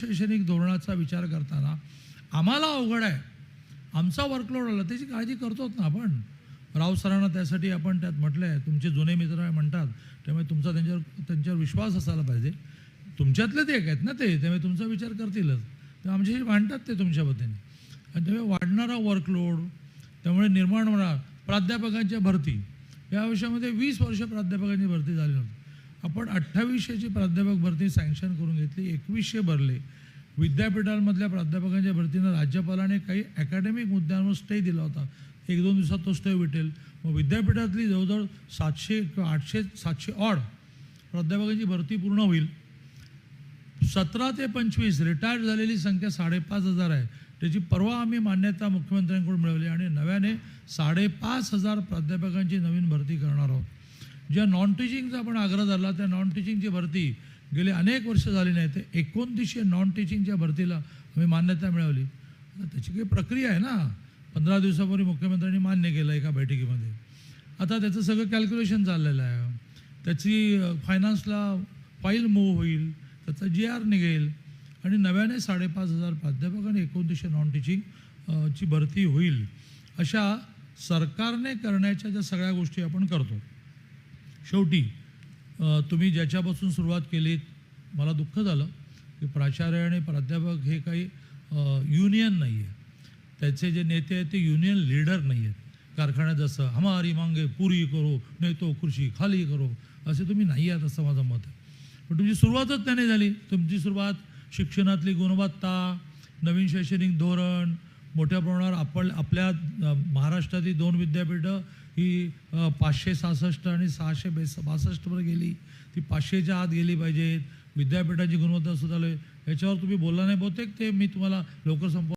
शैक्षणिक धोरणाचा विचार करताना आम्हाला अवघड आहे. आमचा वर्कलोड आला त्याची काळजी करतोच ना आपण. राव सरांना त्यासाठी आपण त्यात म्हटलं आहे तुमचे जुने मित्र आहे म्हणतात त्यामुळे तुमचा त्यांच्यावर त्यांच्यावर विश्वास असायला पाहिजे. तुमच्यातले ते एक आहेत ना ते त्यामुळे तुमचा विचार करतीलच. तर आमच्याशी भांडतात ते तुमच्या वतीने आणि त्यामुळे वाढणारा वर्कलोड त्यामुळे निर्माण होणार प्राध्यापकांच्या भरती. या विषयामध्ये वीस वर्ष प्राध्यापकांची भरती झाली नव्हती. आपण अठ्ठावीसशेची प्राध्यापक भरती सँक्शन करून घेतली एकवीसशे भरले. विद्यापीठांमधल्या प्राध्यापकांच्या भरतीनं राज्यपालाने काही अकॅडमिक मुद्द्यांवर स्टे दिला होता. एक दोन दिवसात तो स्टे भेटेल. मग विद्यापीठातली जवळजवळ सातशे किंवा आठशे सातशे ऑड प्राध्यापकांची भरती पूर्ण होईल. सतरा ते पंचवीस रिटायर्ड झालेली संख्या साडेपाच हजार आहे. त्याची परवा आम्ही मान्यता मुख्यमंत्र्यांकडून मिळवली आणि नव्याने साडेपाच हजार प्राध्यापकांची नवीन भरती करणार आहोत. ज्या नॉन टीचिंगचा आपण आग्रह धरला त्या नॉन टीचिंगची भरती गेली अनेक वर्ष झाली नाही. ते एकोणतीसशे नॉन टीचिंगच्या भरतीला आम्ही मान्यता मिळवली. त्याची काही प्रक्रिया आहे ना. पंधरा दिवसापूर्वी मुख्यमंत्र्यांनी मान्य केलं एका बैठकीमध्ये. आता त्याचं सगळं कॅल्क्युलेशन चाललेलं आहे. त्याची फायनान्सला फाईल मूव्ह होईल. त्याचा जी आर निघेल. आणि नव्याने साडेपाच हजार प्राध्यापक आणि एकोणतीसशे नॉन टीचिंग ची भरती होईल. अशा सरकारने करण्याच्या ज्या सगळ्या गोष्टी आपण करतो. शेवटी तुम्ही ज्याच्यापासून सुरुवात केलीत मला दुःख झालं. की प्राचार्य आणि प्राध्यापक हे काही युनियन नाही आहे त्याचे जे नेते आहेत ते युनियन लीडर नाही आहेत कारखान्यात जसं हमारी मांगे पुरी करो नेतो कृषी खाली करो असे तुम्ही नाही आहात असं माझं मत आहे. पण तुमची सुरुवातच त्याने झाली. तुमची सुरुवात शिक्षणातली गुणवत्ता नवीन शैक्षणिक धोरण मोठ्या प्रमाणावर आपण आपल्या महाराष्ट्रातील महाराष्ट्रातली दोन विद्यापीठं ही पाचशे सहासष्ट आणि सहाशे बेस बासष्टवर गेली. ती पाचशेच्या आत गेली पाहिजेत. विद्यापीठाची गुणवत्ता सुधारली याच्यावर तुम्ही बोलला नाही बहुतेक ते मी तुम्हाला लवकर संप